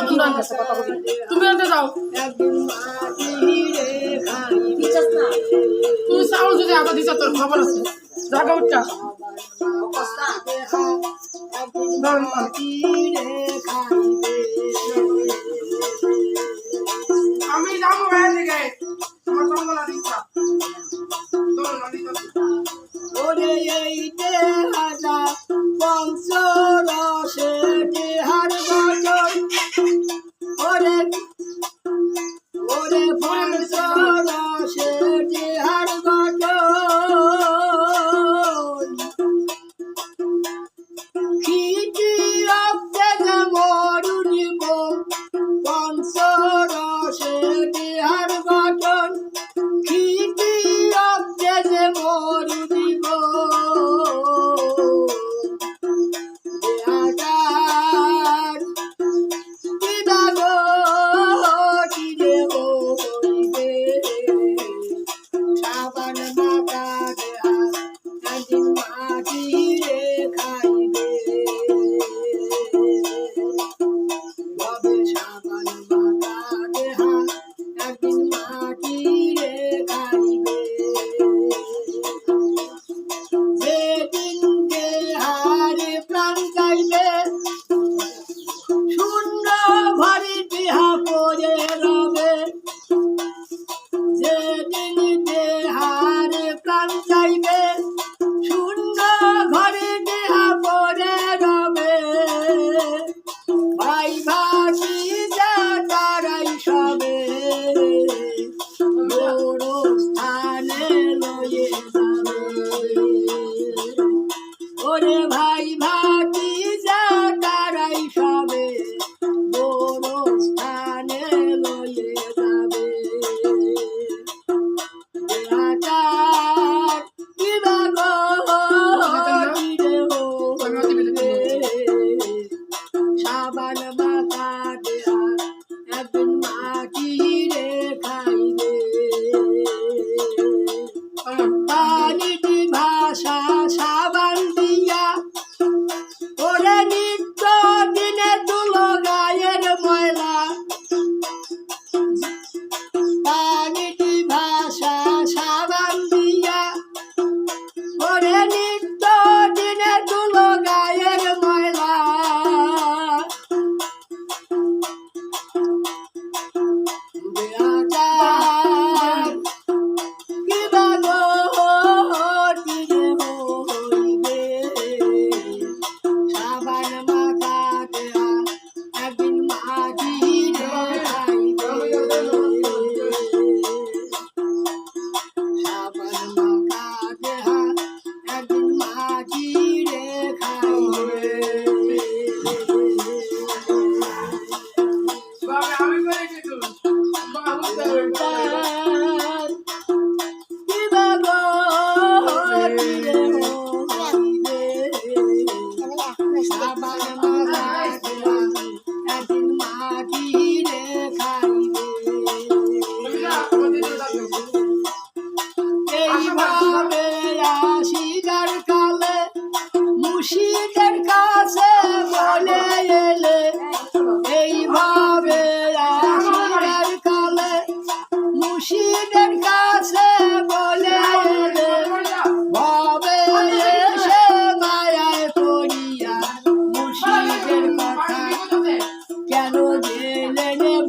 যাও তোমরা তুমি আনতে যাও। তুমি চাউল যদি আবার দিচ্ছ তোর খবর আছে। জাগা উঠটা। আমি যাব বাইরে তোমার জঙ্গল আদিটা এইটা ওরে ভাই ভাতি যা তারাই সবে। স্থানে লয়ে যাবে। আকার কিবা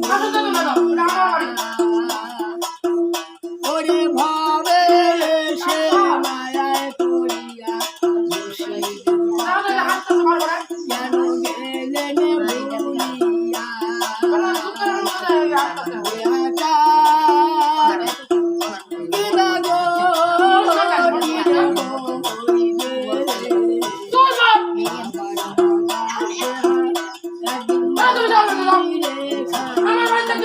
他是这个班的我是二二的